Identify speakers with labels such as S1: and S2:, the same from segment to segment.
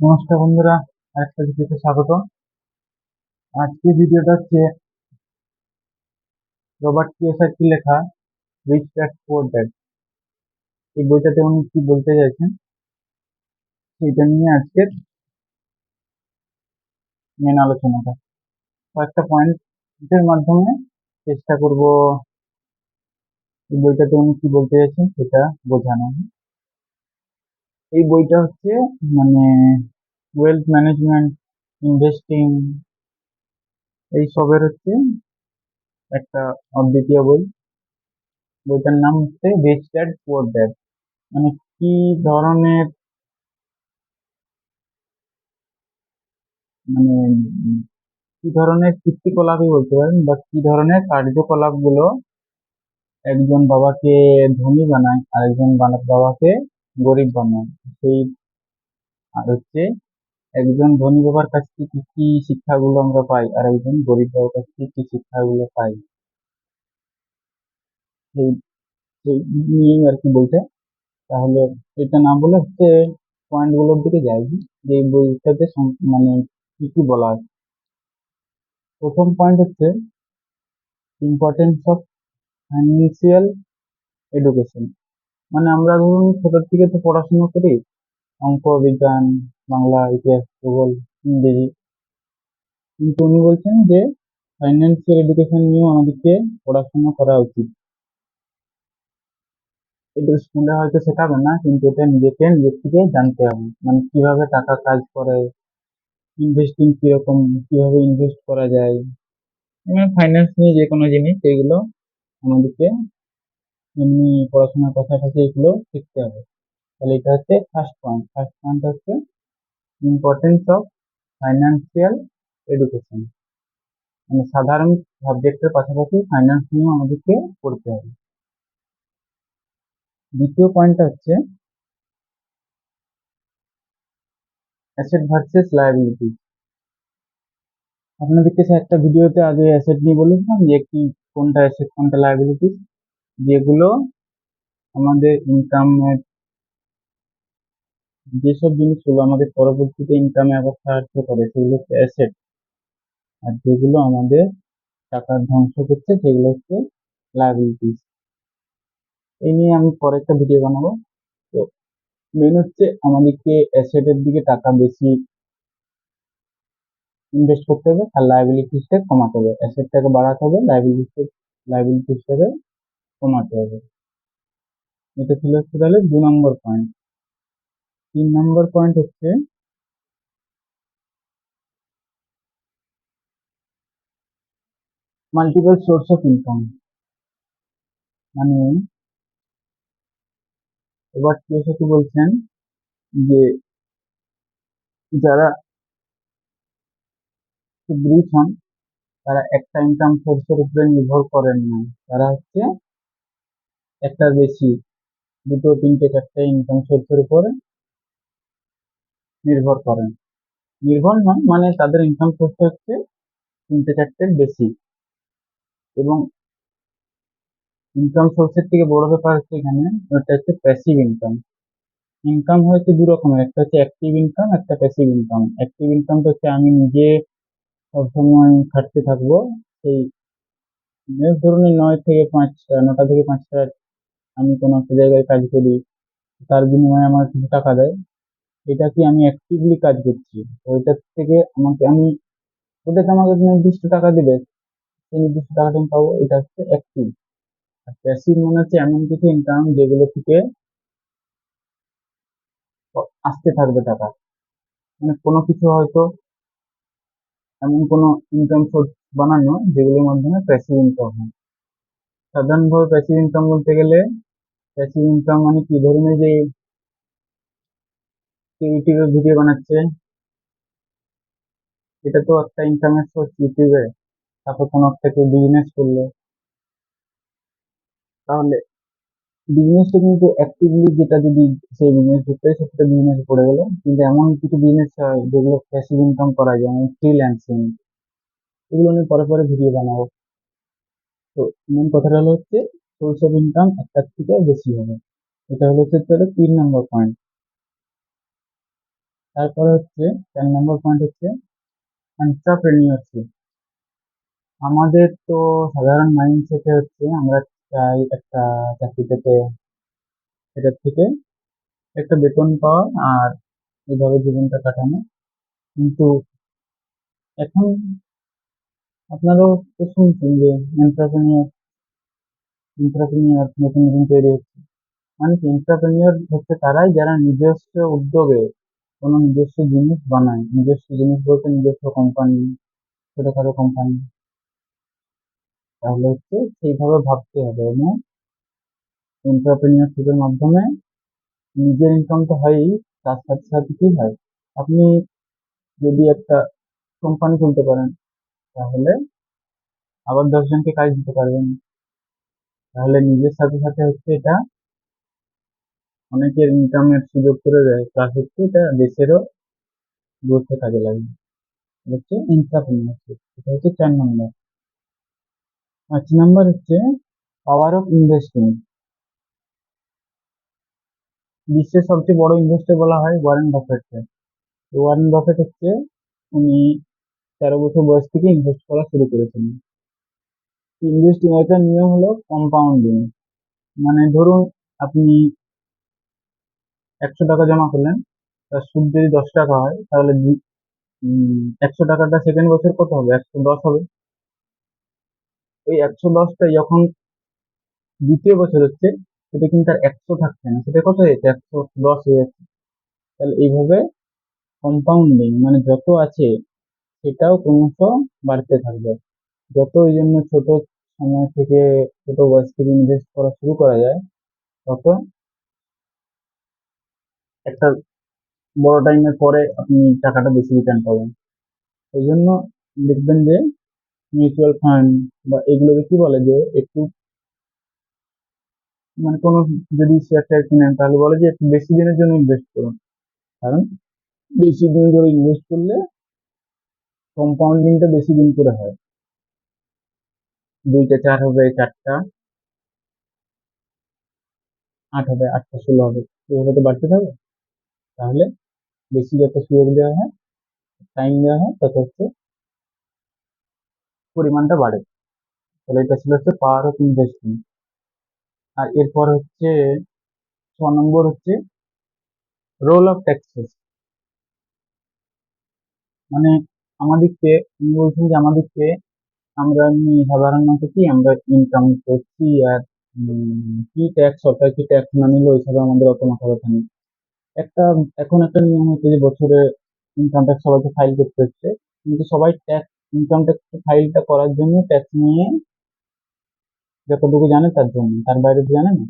S1: নমস্কার বন্ধুরা, আরেকটা ভিডিওতে স্বাগত আজকে ভিডিওটা হচ্ছে রবার্ট কিওসাকি লেখা রিচ ড্যাড পুয়ার ড্যাড এই বইটাতে উনি কি বলতে চাইছেন সেইটা নিয়ে আজকের মেন আলোচনাটা। কয়েকটা পয়েন্টের মাধ্যমে চেষ্টা করব এই বইটাতে উনি কি বলতে চাইছেন, সেটা বোঝানো এই বইটা হচ্ছে মানে ওয়েলথ ম্যানেজমেন্ট ইনভেস্টিং এই সবের হচ্ছে একটা অদ্বিতীয় বই। বইটার নাম হচ্ছে রিচ ড্যাড পুয়ার ড্যাড মানে কি ধরনের মানে কি ধরনের কীর্তিকলাপই বলতে পারেন বা কি ধরনের কার্যকলাপগুলো একজন বাবাকে ধনী বানায়, আরেকজন বাবাকে গরিব বানায়। সেই, আর হচ্ছে একজন ধনী বাবার কাছ থেকে কি কি শিক্ষাগুলো আমরা পাই আর একজন গরিব বাবার কাছ থেকে কি শিক্ষাগুলো পাই? সেই সেই নিয়েই আর কি বইটা। তাহলে এটা না বলে হচ্ছে পয়েন্টগুলোর দিকে যাই। যে বইটাতে মানে কি কি বলা আছে? প্রথম পয়েন্ট হচ্ছে ইম্পর্টেন্স অফ ফাইন্যান্সিয়াল এডুকেশন মানে আমরা ধরুন ছোটোর থেকে তো পড়াশুনো করি। অঙ্ক, বিজ্ঞান, বাংলা, ইতিহাস, ভূগোল, ইংরেজি। কিন্তু উনি বলছেন যে ফাইন্যান্সিয়াল এডুকেশন নিয়েও আমাদেরকে পড়াশোনা করা উচিত। এটা স্কুলে হয়তো শেখাবে না, কিন্তু এটা নিজেকে, নিজের থেকে জানতে হবে। মানে কীভাবে টাকা কাজ করে ইনভেস্টিং কীরকম, কীভাবে ইনভেস্ট করা যায়। মানে ফাইন্যান্স নিয়ে যে কোনো জিনিস, এগুলো আমাদেরকে এমনি পড়াশোনার পাশাপাশি এগুলো শিখতে হবে। তাহলে এটা হচ্ছে ফার্স্ট পয়েন্ট ফার্স্ট পয়েন্ট হচ্ছে ইম্পর্টেন্স অফ ফাইন্যান্সিয়াল এডুকেশন মানে সাধারণ সাবজেক্টের পাশাপাশি ফাইন্যান্স নিয়েও আমাদেরকে পড়তে হবে। দ্বিতীয় পয়েন্টটা হচ্ছে অ্যাসেট ভার্সেস লায়াবিলিটি আপনাদেরকে সে একটা ভিডিওতে আগে অ্যাসেট নিয়ে বলেছিলাম যে কি কোনটা অ্যাসেট কোনটা লায়াবিলিটি যেগুলো আমাদের ইনকামের যেসব জিনিসগুলো আমাদের পরবর্তীতে ইনকামে আবার সাহায্য করে সেগুলো হচ্ছে অ্যাসেট আর যেগুলো আমাদের টাকা ধ্বংস করছে, সেগুলো হচ্ছে লায়াবিলিটিস এই নিয়ে আমি পরে একটা ভিডিও বানাবো। তো মেন হচ্ছে আমাদেরকে অ্যাসেটের দিকে টাকা বেশি ইনভেস্ট করতে হবে, আর লাইবিলিটিসটা কমাতে হবে। অ্যাসেটটাকে বাড়াতে হবে লাইবিলিটি লাইবিলিটিসটাকে কমাতে হবে। এটা ছিল হচ্ছে তাহলে দু নম্বর পয়েন্ট তিন নম্বর পয়েন্ট হচ্ছে মাল্টিপল সোর্স অফ ইনকাম মানে এবার কি বলছেন? যে যারা রিচ হন, তারা একটা ইনকাম সোর্সের উপরে নির্ভর করেন না। তারা হচ্ছে একটা বেশি দুটো, তিনটে, চারটে ইনকাম সোর্সের উপরে নির্ভর করেন নির্ভর নয় মানে তাদের ইনকাম সোর্স হচ্ছে তিনটে চারটের বেশি। এবং ইনকাম সোর্সের থেকে বড় ব্যাপার হচ্ছে এখানে, ওটা হচ্ছে প্যাসিভ ইনকাম ইনকাম হচ্ছে দু রকমের, একটা হচ্ছে অ্যাক্টিভ ইনকাম একটা প্যাসিভ ইনকাম অ্যাক্টিভ ইনকামটা হচ্ছে আমি নিজে সবসময় খাটতে থাকব, সেই, ধরুন নয় থেকে পাঁচটা, নটা থেকে পাঁচটা আমি কোনো একটা জায়গায় কাজ করি, তার বিনিময়ে আমার কিছু টাকা দেয়, এটা কি আমি অ্যাক্টিভলি কাজ করছি? তো এটার থেকে আমাকে আমি ওটাতে আমাকে নির্দিষ্ট টাকা দেবে। সেই নির্দিষ্ট টাকাটা আমি পাবো, এটা হচ্ছে অ্যাক্টিভ আর প্যাসিভ মনে হচ্ছে এমন কিছু ইনকাম যেগুলো থেকে আসতে থাকবে টাকা। মানে কোনো কিছু হয়তো এমন কোনো ইনকাম সোর্স বানানো যেগুলোর মাধ্যমে প্যাসিভ ইনকাম হয়। সাধারণভাবে প্যাসিভ ইনকাম বলতে গেলে প্যাসিভ ইনকাম মানে কি? ধরুন যে ইউটিউবে ভিডিও বানাচ্ছে। এটা তো একটা ইনকামের সোর্স ইউটিউবে। তারপর কোনো একটা কেউ বিজনেস করল। তাহলে বিজনেসটা কিন্তু অ্যাক্টিভলি যেটা যদি সেই বিজনেস করতে সেটা বিজনেস পড়ে গেল। কিন্তু এমন কিছু বিজনেস হয় যেগুলো প্যাসিভ ইনকাম করা যায়, যেমন ফ্রিল্যান্সিং এগুলো নিয়ে পরে পরে ভিডিও বানাবো। তো মেন কথাটা হলো হচ্ছে সোর্স অফ ইনকাম একটার থেকে বেশি হবে। এটা হলো হচ্ছে তিন নম্বর পয়েন্ট তারপরে হচ্ছে চার নম্বর পয়েন্ট হচ্ছে এন্টারপ্রেনিয়রশিপ আমাদের তো সাধারণ মাইন্ডসেটে হচ্ছে আমরা চাই একটা চাকরি পেতে। সেটার থেকে একটা বেতন পাওয়া আর এইভাবে জীবনটা কাটানো। কিন্তু এখন আপনারাও তো শুনছেন যে এন্টারপ্রেনিয়র এন্টারপ্রেনিয়র নতুন নতুন তৈরি হচ্ছে। মানে কি এন্টারপ্রেনিয়র হচ্ছে তারাই যারা নিজস্ব উদ্যোগে কোনো নিজস্ব জিনিস বানায়। নিজস্ব জিনিস বলতে নিজস্ব কোম্পানি ছোটোখাটো কোম্পানি তাহলে হচ্ছে সেইভাবে ভাবতে হবে এবং এন্টারপ্রেনিয়রশিপের মাধ্যমে নিজের ইনকাম তো হয়ই, তার সাথে সাথে কি হয়? আপনি যদি একটা কোম্পানি খুলতে পারেন, তাহলে আবার দশজনকে কাজ দিতে পারবেন তাহলে নিজের সাথে সাথে হচ্ছে এটা অনেকের ইনকামের সুযোগ করে দেয়। প্লাস হচ্ছে এটা দেশেরও গ্রোথে কাজে এটা হচ্ছে এন্টারপ্রেনিয়রশিপ এটা হচ্ছে চার নম্বর পাঁচ নম্বর হচ্ছে পাওয়ার অফ ইনভেস্টিং বিশ্বের সবচেয়ে বড় ইনভেস্টর বলা হয় ওয়ারেন বাফেটকে তো ওয়ারেন বাফেট হচ্ছে উনি তেরো বছর বয়স থেকে ইনভেস্ট করা শুরু করেছিলেন ইনভেস্টিং এটার নিয়ম হলো কম্পাউন্ডিং মানে ধরুন আপনি একশো টাকা জমা করলেন, তার সুদ যদি দশ টাকা হয়, তাহলে একশো টাকাটা সেকেন্ড বছর কত হবে? একশো দশ হবে। ওই একশো দশটা যখন দ্বিতীয় বছর হচ্ছে, সেটা কিন্তু আর একশো থাকছে না। সেটা কত হয়েছে? একশো দশ হয়ে যাচ্ছে। তাহলে এইভাবে কম্পাউন্ডিং মানে যত আছে, সেটাও ক্রমশ বাড়তে থাকবে। যত এই জন্য ছোট সময় থেকে ছোট বয়স থেকে ইনভেস্ট করা শুরু করা যায়, তত একটা বড় টাইমের পরে আপনি টাকাটা বেশি রিটার্ন পাবেন। ওই জন্য দেখবেন যে মিউচুয়াল ফান্ড বা এগুলোকে কি বলে যে একটু মানে কোনো যদি শেয়ার টেয়ার কিনেন, তাহলে বলে যে একটু বেশি দিনের জন্য ইনভেস্ট করুন। কারণ বেশি দিন ধরে ইনভেস্ট করলে কম্পাউন্ডিংটা বেশি দিন করে হয়। দুইটা চার হবে, চারটা আট হবে, আটটা ষোলো হবে। এভাবে তো বাড়তে থাকবে। তাহলে বেশি যত সুযোগ দেওয়া হয় টাইম দেওয়া হয়, তত হচ্ছে পরিমাণটা বাড়ে। তাহলে এটা ছিল হচ্ছে পাওয়ার অফ ইনভেস্টিং আর এরপর হচ্ছে ছ নম্বর হচ্ছে রোল অফ ট্যাক্সেস মানে আমাদেরকে উনি বলছেন যে আমাদেরকে আমরা সাধারণত কি, আমরা ইনকাম করছি আর কি ট্যাক্স সরকার কি ট্যাক্স না নিলে ওইসবে আমাদের অত মাথা ব্যথা নেই। একটা, এখন একটা নিয়ম হচ্ছে যে বছরে ইনকাম ট্যাক্স সবাইকে ফাইল করতে হচ্ছে। কিন্তু সবাই ট্যাক্স ইনকাম ট্যাক্স ফাইলটা করার জন্য ট্যাক্স নিয়ে যতটুকু জানে তার জন্য, তার বাইরে তো জানে না।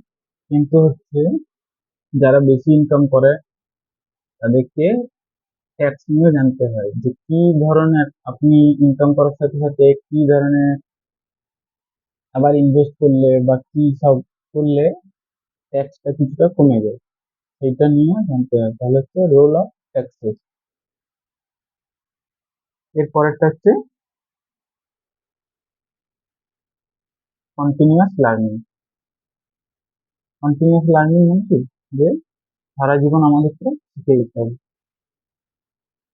S1: কিন্তু হচ্ছে যারা বেশি ইনকাম করে তাদেরকে ট্যাক্স নিয়েও জানতে হয় যে কি ধরনের আপনি ইনকাম করার সাথে সাথে কি ধরনের আবার ইনভেস্ট করলে বা কি সব করলে ট্যাক্সটা কিছুটা কমে যায়। সেটা নিয়েও জানতে হয়। তাহলে হচ্ছে রোল অফ ট্যাক্সেস এর পরেরটা হচ্ছে কন্টিনিউয়াস লার্নিং কন্টিনিউয়াস লার্নিং মানে কি? যে সারা জীবন আমাদেরকে শিখে যেতে হবে।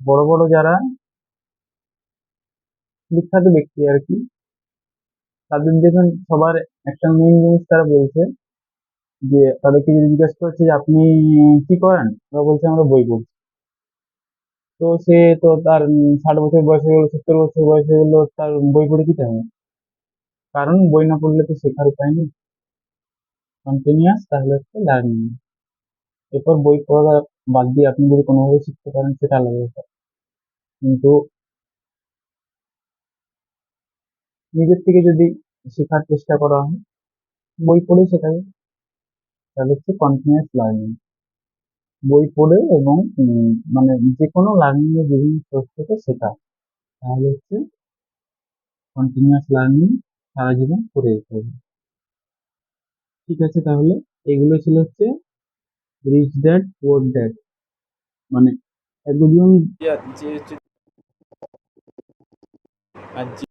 S1: বড় বড় যারা বিখ্যাত ব্যক্তি আর কি, তাদের দেখুন সবার একটা মেন জিনিস তারা বলছে যে তাদেরকে যদি জিজ্ঞেস করছে যে আপনি কি করেন ওরা বলছে আমরা বই পড়ছি। তো সে তো তার ষাট বছর বয়স হয়ে গেলো, সত্তর বছর বয়স হয়ে গেলো, তার বই পড়ে কি হবে কারণ বই না পড়লে তো শেখার উপায় নেই। কন্টিনিউয়াস তাহলে হচ্ছে লার্নিং এরপর বই পড়া বাদ দিয়ে আপনি যদি কোনোভাবে শিখতে পারেন, সেটা আলাদা ব্যাপার। কিন্তু নিজের থেকে যদি শেখার চেষ্টা করা হয়, বই পড়েই শেখা তাহলে হচ্ছে কন্টিনিউয়াস লার্নিং বই পড়ে এবং মানে যে কোনো লার্নিং এর বিভিন্ন সোর্স থেকে শেখা। তাহলে হচ্ছে কন্টিনিউয়াস লার্নিং সারা জীবন করে যেতে হবে। ঠিক আছে তাহলে? এগুলো ছিল হচ্ছে রিচ ড্যাড পোর ড্যাড মানে একজন
S2: যে যে- আর যে